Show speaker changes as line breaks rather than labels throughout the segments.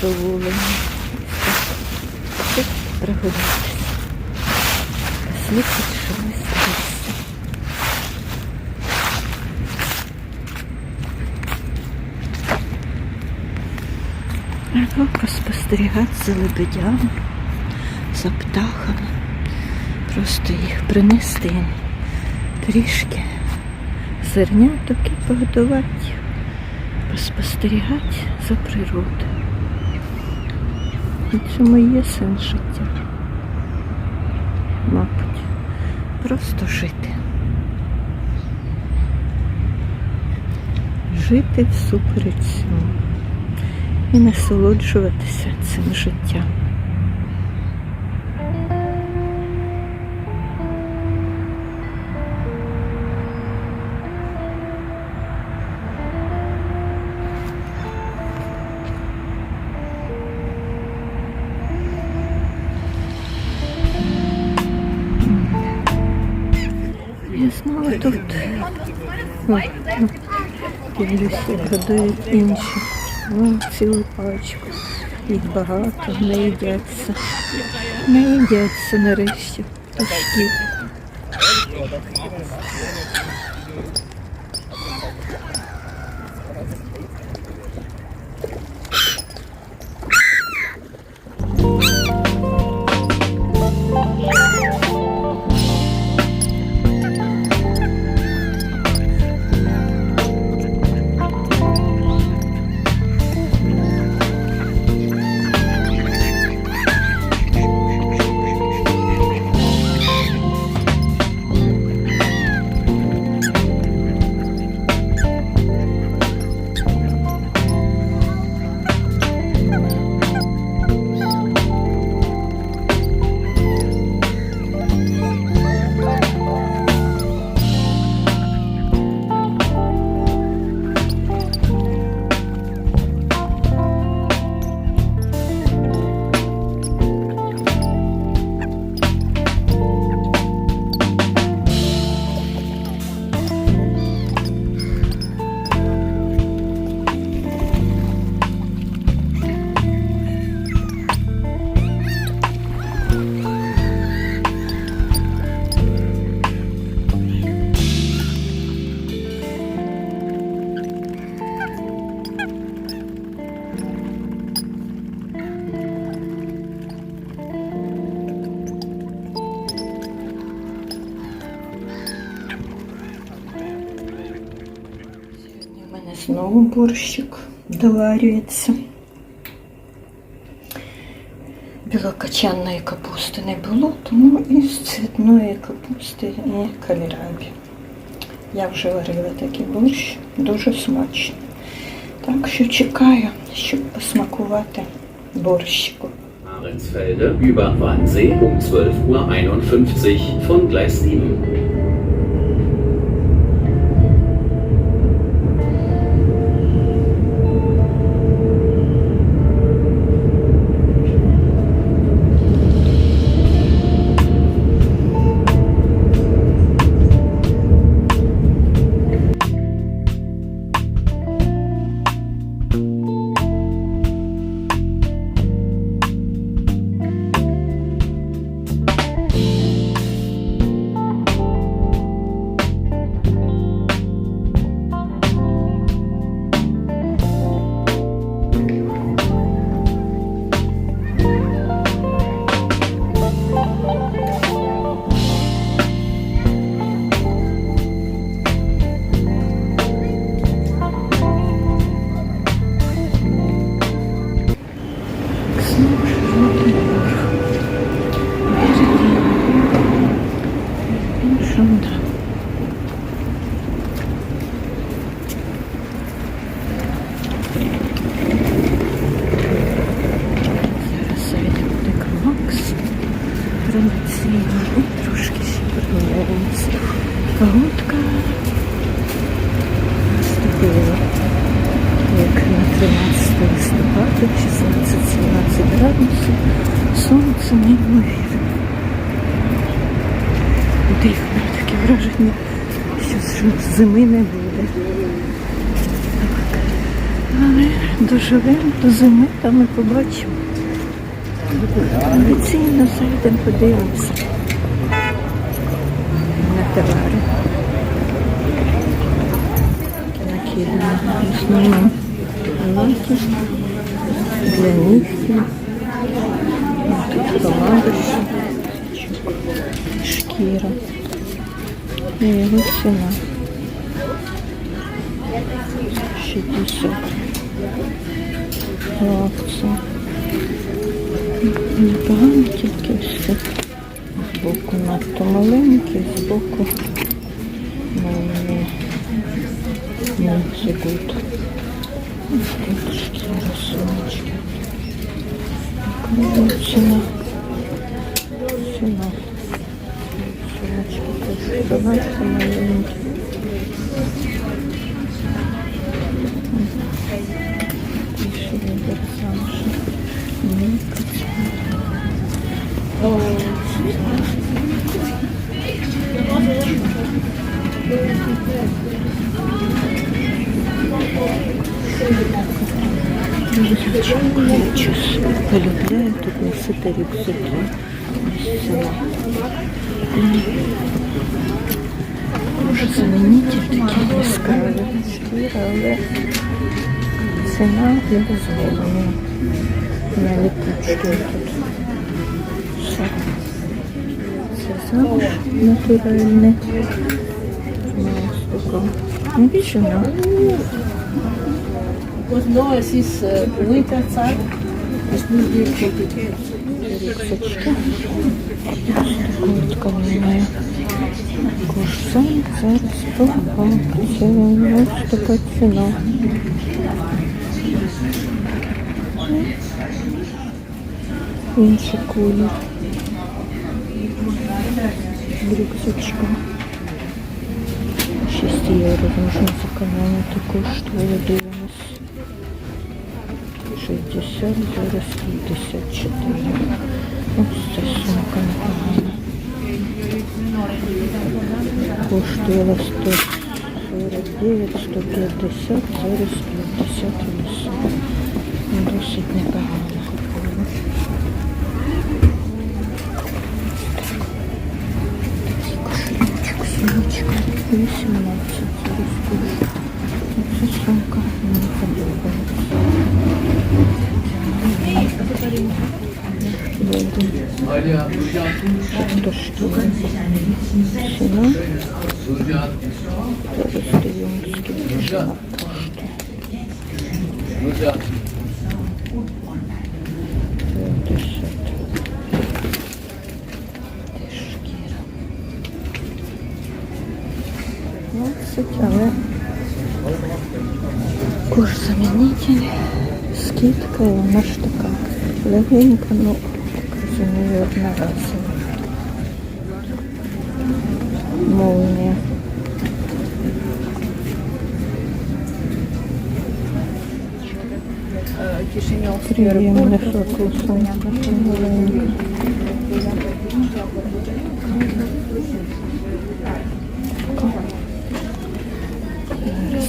задоволені. Тут прогулятися. Послухати щось лісу. Або поспостерігати за лебедями, за птахами. Просто їх принести їм трішки зерняток і погодувати поспостерігати за природою. У цьому і є сенс життя. Мабуть, просто жити. Жити всупереч цьому і насолоджуватися цим життям. Дивлюся, продають інші. О, цілу пачку. Їх багато, не їдяться. Не їдяться нарешті. Пташки. Борщик доварюється. Білокачанної капусти не було, тому із цвітної капусти і калірабі. Я вже варила такий борщ, дуже смачний. Так що чекаю, щоб посмакувати борщику.
Ahrensfelde über Wannsee um 12.51 Uhr von Gleis 7.
13 листопада, 16-17 градусів. Сонце неймовірне. Дивно, таке враження, що зими не буде. Ми доживемо до зими, та ми побачимо. Традиційно зайдемо, подивимося на товари. Основному лаки для. Тут помадочка, шкіра і його ціна. 60 акція. Непогано тільки все. Збоку надто маленький, збоку не, не гуд. Тут шкіра сумочки. Яка ціна? Ціна. Сумочки теж багато маленькі. Полюбляю тут носити рюкзаки. Ось ціна. Може замінити такі яскраві шкіри, але ціна не дозволена. На липучку тут. Все. Це замуж натуральне. Ось така. Не більше
Because no, es ist äh, Winterzeit. Es muss wirklich
рюкзачки. Куртка немає. Курсан зараз побачимо. Ось така ціна. Інший колір. Рюкзачка. 6 євро можна зекономити. Коштує дивимось. 60, зараз 54. Ось ця сумка непогана. Коштувала 149, 150, зараз 58. Досить непогано кошелечок, сумочка, 18, зараз кушу. Оця сумка шкіра? 20, але курс замінитель, скидка, і вона ж така легенька, ну, так розумію, одноразова. Молния. Приємне фокусом. Маленька. Зараз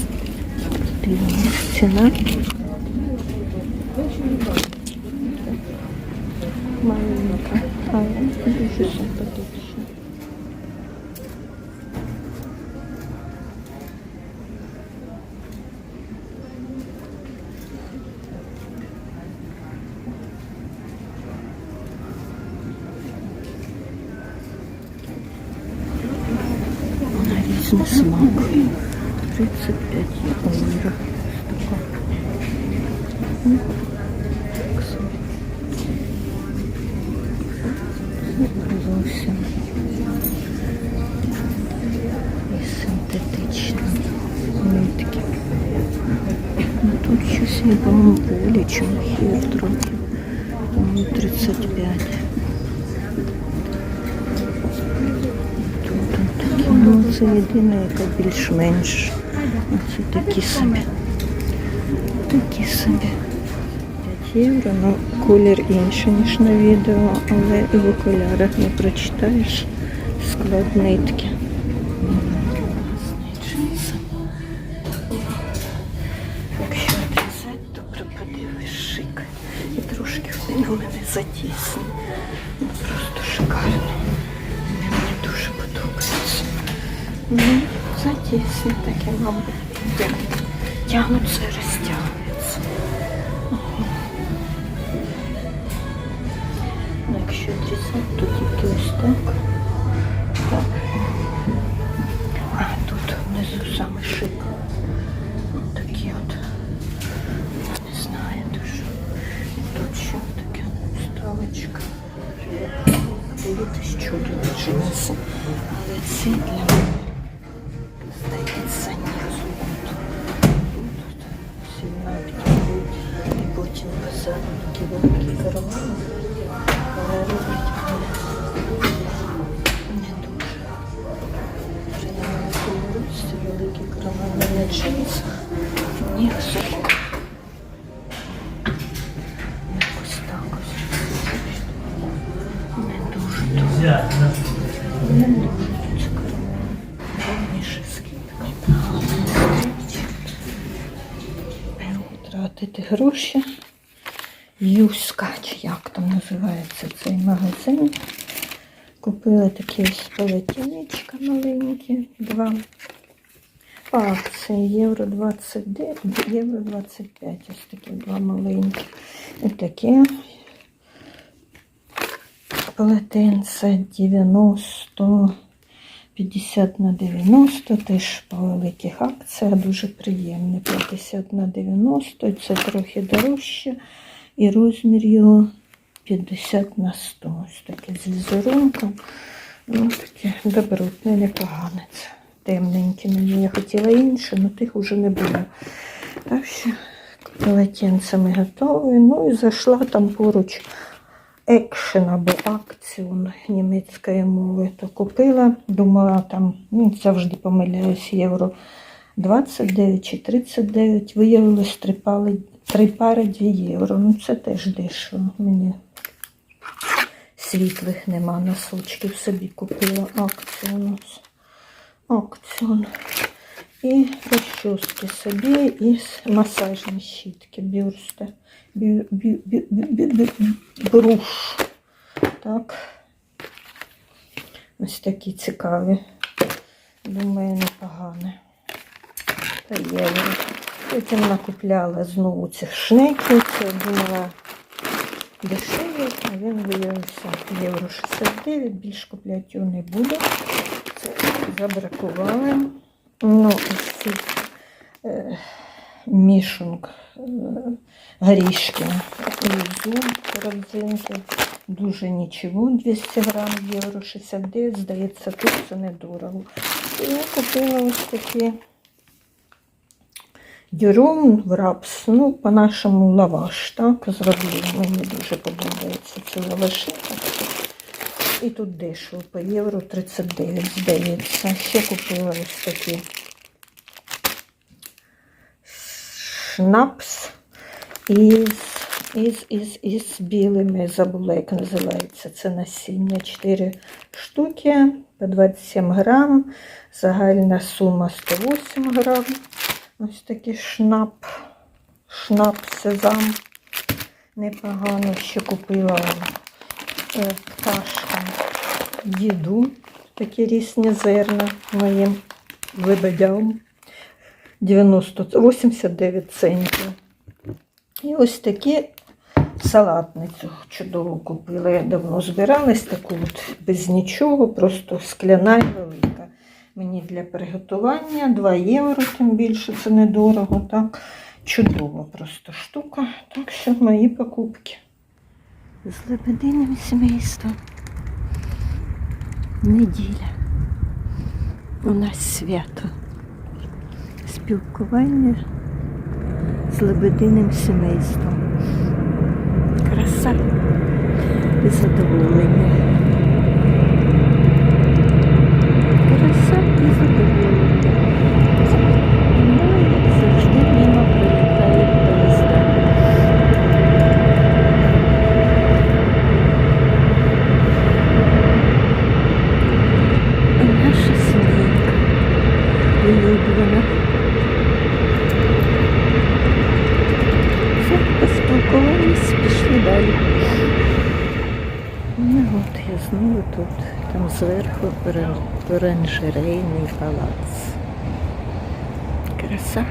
дивимось ціна. Маленька, але дуже симпатична. На різний смак. 35 євро. Така. Щось є бамбулі, чим хір трохи. Тому 35. Тут такі, ну це єдина, яка більш-менш. Оце такі собі. Такі собі. 5 євро, ну колір інший, ніж на відео, але і в окулярах не прочитаєш склад нитки. Ну, кстати, затісний таке, мабуть. Тягнуться і розтягується. Ну, Якщо трісати, то тільки. Так. Рості великі кармани на джинсах. Ні, особливо. Якось так ось. Не дуже добре. Не дуже цікаво. Повніше скидка. Беру тратити гроші. Юська, чи як там називається цей магазин. Купили такі ось полотенечка маленькі, два. Акції євро 29, євро 25. Ось такі два маленькі. І таке полотенце 90, 50 на 90, теж по великих акціях, дуже приємне. 50 на 90, це трохи дорожче. І розмір його 50 на 100. Ось таке з візерунком. Ну, таке добротне, непогане. Це темненьке мені. Я хотіла інше, але тих вже не було. Так що полотенцями готові. Ну і зайшла там поруч екшен або акціон німецької мови. То купила, думала там, ну, завжди помиляюсь, євро 29 чи 39. Виявилось три, пали, три пари 2 євро. Ну це теж дешево. Мені світлих нема носочків собі купила ось. Акціон. І розчоски собі і масажні щітки бюрсте. Бю, бю, бю, бю, бю, бю, бруш. Так. Ось такі цікаві. Думаю, непогане. Та євро. Потім накупляла знову цих шнеків. Це я думала дешевий, а він виявився євро 69. Більш купляти його не буду. Забракували. Ну, ці е, мішунг, е, горішки, ізюм, родзинки. Дуже нічого, 200 грам, євро 69, здається, тут це недорого. І я купила ось такі дюрум в рапс, ну, по-нашому лаваш, так, зробили. Мені дуже подобається це лаваші. І тут дешево, по євро 39, здається. Ще купила ось такі шнапс із, із, із, із білими, забула, як називається. Це насіння 4 штуки по 27 грам. Загальна сума 108 грам. Ось такий шнап, шнап сезам. Непогано ще купила е, пташка діду, такі різні зерна моїм лебедям. 90, 89 центів. І ось такі салатницю чудово купила. Я давно збиралась, таку от без нічого, просто скляна і велика. Мені для приготування 2 євро, тим більше це недорого. Так, чудова просто штука. Так що мої покупки. З лебединим сімейством. Неділя. У нас свято. Спілкування з лебединим сімейством. Краса і задоволення. Краса і задоволення. Ну, як завжди мимо прилітають поїзда. І наша сімейка улюблена. Все, поспілкувалися. поспілкувались, пішли далі. Ну от я знову тут, там зверху оранжерейний палац. Краса.